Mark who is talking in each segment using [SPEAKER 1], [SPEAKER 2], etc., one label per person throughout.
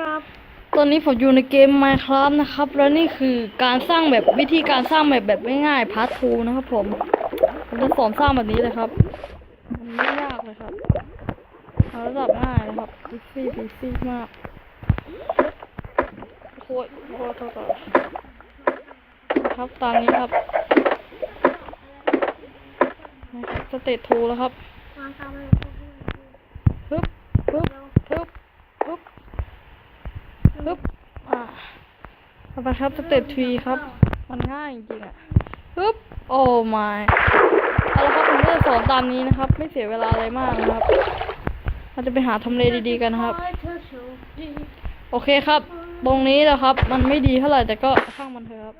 [SPEAKER 1] ครับ
[SPEAKER 2] ตอนนี้ผมอยู่ในเกม Minecraft นะครับ แล้วนี่คือการสร้างแบบวิธีการสร้างแบบแบบง่ายๆพาร์ททูนะครับผมผมจะสอนสร้างแบบนี้เลยครับ มันไม่ยากเลยครับเอาระดับง่ายนะครับอีซี่อีซี่มากโอ้ยโอ้ยโทษต่อครับตามนี้ครับนะครับสเตตทูแล้วครับ
[SPEAKER 1] มาทำเลย
[SPEAKER 2] ฮึบฮึบฮึบฮึบฮึบอ่าต่อ ไปครับสเต็ปทรีครับ มันง่ายจริงๆอะฮึบโอ้ my เอาละครับผมก็จะสอนตามนี้นะครับ ไม่เสียเวลาอะไรมากนะครับเราจะไปหาทำเลดีๆกันนะครับ โอเคครับตรงนี้นะครับ มันไม่ดีเท่าไหร่แต่ก็ช่างมันเถอะครับ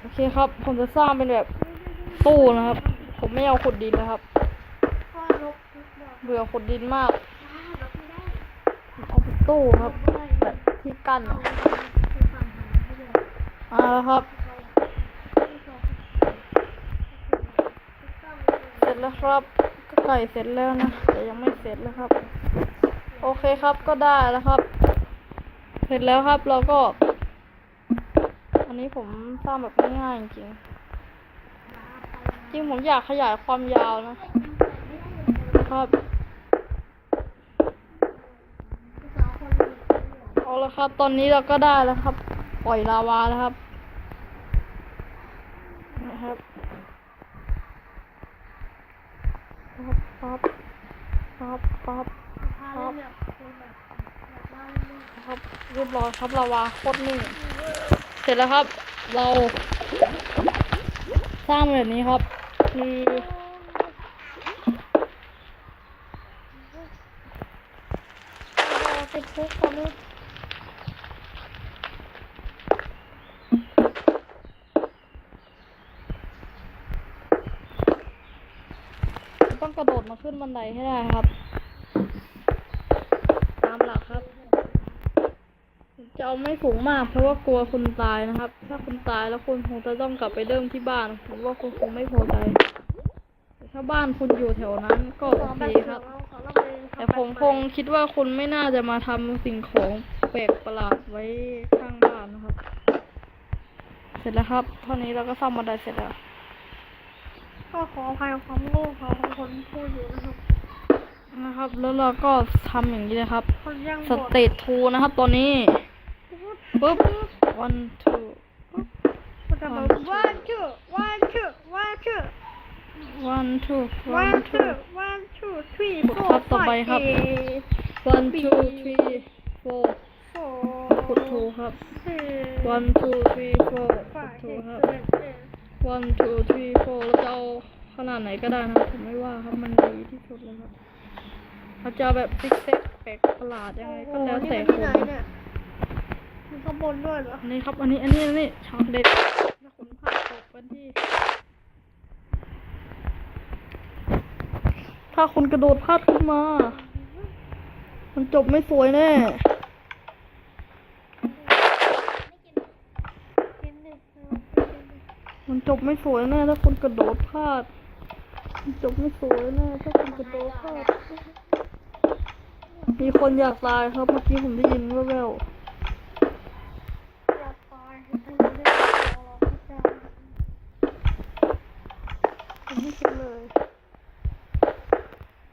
[SPEAKER 2] โอเคครับ ผมจะสร้างเป็นแบบตู้นะครับ ผมไม่เอาขุดดินนะครับ เบื่อขุดดินมาก เอาเป็นตู้ครับ แบบที่กั้นอะ เอ่าละครับ เสร็จแล้วครับก็ไก่เสร็จแล้วนะแต่ยังไม่เสร็จเลยครับ โอเคครับก็ได้แล้วครับ เสร็จแล้วครับเราก็ อันนี้ผมสร้างแบบง่ายๆจริงจริงผมอยากขยายความยาวนะครับเอาละครับ ตอนนี้เราก็ได้แล้วครับ ปล่อยลาวาแล้วครับ นะครับครับครับครับครับครับเรียบร้อยครับลาวาโคตรนิ่งเสร็จแล้วครับ เรา สร้างแบบนี้ครับคือเราติดคุกตอนนี้ ต้องกระโดดมาขึ้นบันไดให้ได้ครับ ตามหลักครับ จะเอาไม่สูงมาก เพราะว่ากลัวคุณตายนะครับ ถ้าคุณตายแล้วคุณคงจะต้องกลับไปเริ่มที่บ้านผมว่าคุณคงไม่พอใจแต่ถ้าบ้านคุณอยู่แถวนั้น ก็โอเคครับ แต่ผมคงคิดว่าคุณไม่น่าจะมาทำสิ่งของแปลกประหลาดไว้ข้างบ้านนะครับ เสร็จแล้วครับ เท่านี้เราก็ซ่อมบันไดเสร็จแล้ว
[SPEAKER 1] ก็ขออภัยความโง่ของคนพูดอยู่นะครับ
[SPEAKER 2] นะครับ แล้วเราก็ทำอย่างนี้เลยครับ
[SPEAKER 1] คนยัง
[SPEAKER 2] สเตตทูนะครับตัวนี้ปุ๊บ one two
[SPEAKER 1] มันจะแบบว่าชื่อว่าชื่อว่าชื่อ
[SPEAKER 2] one two
[SPEAKER 1] ว่า
[SPEAKER 2] one
[SPEAKER 1] ชื่
[SPEAKER 2] two
[SPEAKER 1] อว่าชื่อ three
[SPEAKER 2] กด
[SPEAKER 1] four
[SPEAKER 2] ครับต่อไปครับ
[SPEAKER 1] five
[SPEAKER 2] one two three four
[SPEAKER 1] four
[SPEAKER 2] กดทูครับ
[SPEAKER 1] six
[SPEAKER 2] one two three four กด
[SPEAKER 1] five
[SPEAKER 2] ทู
[SPEAKER 1] six
[SPEAKER 2] ครับ
[SPEAKER 1] seven eight
[SPEAKER 2] one two three four เราจะเอาขนาดไหนก็ได้นะครับผมไม่ว่าครับมันดีที่สุดเลยครับเราจะเอาแบบซิกเซ็กแปลกประหลาดยังไงก็แล้วแต่
[SPEAKER 1] นี่
[SPEAKER 2] คุ
[SPEAKER 1] มันที่
[SPEAKER 2] ณ
[SPEAKER 1] ไหนเนี่ยมีข้างบนด้วยเหรอ
[SPEAKER 2] อันนี้ครับ อันนี้อันนี้อันนี้ช็อกเด็ดถ้าคุณพลาดตกกันที่ ถ้าคุณกระโดดพลาดขึ้นมา มันจบไม่สวยแน่
[SPEAKER 1] กินดิ
[SPEAKER 2] มันจบไม่สวยแน่ถ้าคุณกระโดดพลาด มันจบไม่สวยแน่ถ้าคุณกระโดดพลาด มีคนอยากตายครับเมื่อกี้ผมได้ยินแว่ว
[SPEAKER 1] อยากตายให้ท่านได้รอรอพระเจ้า
[SPEAKER 2] ๆผมไม่คิดเลย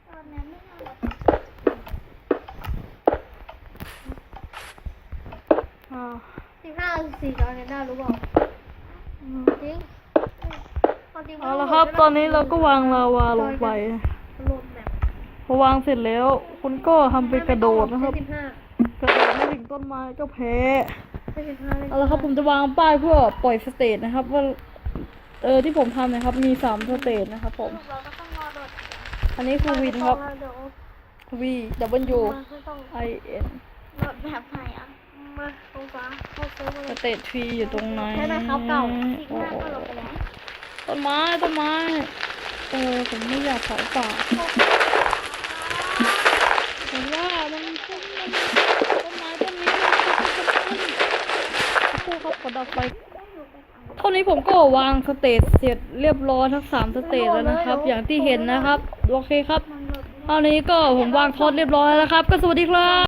[SPEAKER 1] ตอนนั้
[SPEAKER 2] อ่า
[SPEAKER 1] สิบห้าสี่ตอนนี้น่ารู้เปล่า
[SPEAKER 2] อืม
[SPEAKER 1] จริงความจริงมัน
[SPEAKER 2] เอาละครับ ตอนนี้เราก็วางลาวาลงไป
[SPEAKER 1] มันโหลดแบบ
[SPEAKER 2] พอวางเสร็จแล้ว คุณก็ทำเป็นกระโดดนะครับ
[SPEAKER 1] สิบห้าก
[SPEAKER 2] ระโดดไม่ถึงต้นไม้ก็แพ้
[SPEAKER 1] ไม่สิบห้า
[SPEAKER 2] เอาละครับผมจะวางป้ายเพื่อปล่อยสเตจนะครับ ว่า เออที่ผมทำนะครับ มีสามสเตจนะครับผม
[SPEAKER 1] เราก็ต้องรอโดด
[SPEAKER 2] อันนี้คือวินครับ
[SPEAKER 1] เดี๋ยว
[SPEAKER 2] V W
[SPEAKER 1] มันก็ต้อง
[SPEAKER 2] I N
[SPEAKER 1] โหลดแบบไหนอะ มาตรงฟ้าเข้าเซิร์ฟ
[SPEAKER 2] ส
[SPEAKER 1] เลย
[SPEAKER 2] เตจทรีอยู่ตรงไหน
[SPEAKER 1] ใช่ไหมครับเก่าสิบ
[SPEAKER 2] โอ้
[SPEAKER 1] ห้า
[SPEAKER 2] โห
[SPEAKER 1] ก็โหลดไปแล้ว
[SPEAKER 2] ต้นไม้ต้นไม้เออผมไม่อยากเผาป่าผมว่ามันต้นมันต้นไม้ต้นนี้มันจะขึ้นคู่ครับขอดับไฟเท่านี้ผมก็วางสเตจเสร็จเรียบร้อยทั้งสามสเตจแล้วนะครับ อย่างที่เห็นนะครับ โอเคครับเท่านี้ก็ผมวางทอดเรียบร้อยแล้วครับ ก็สวัสดีครับ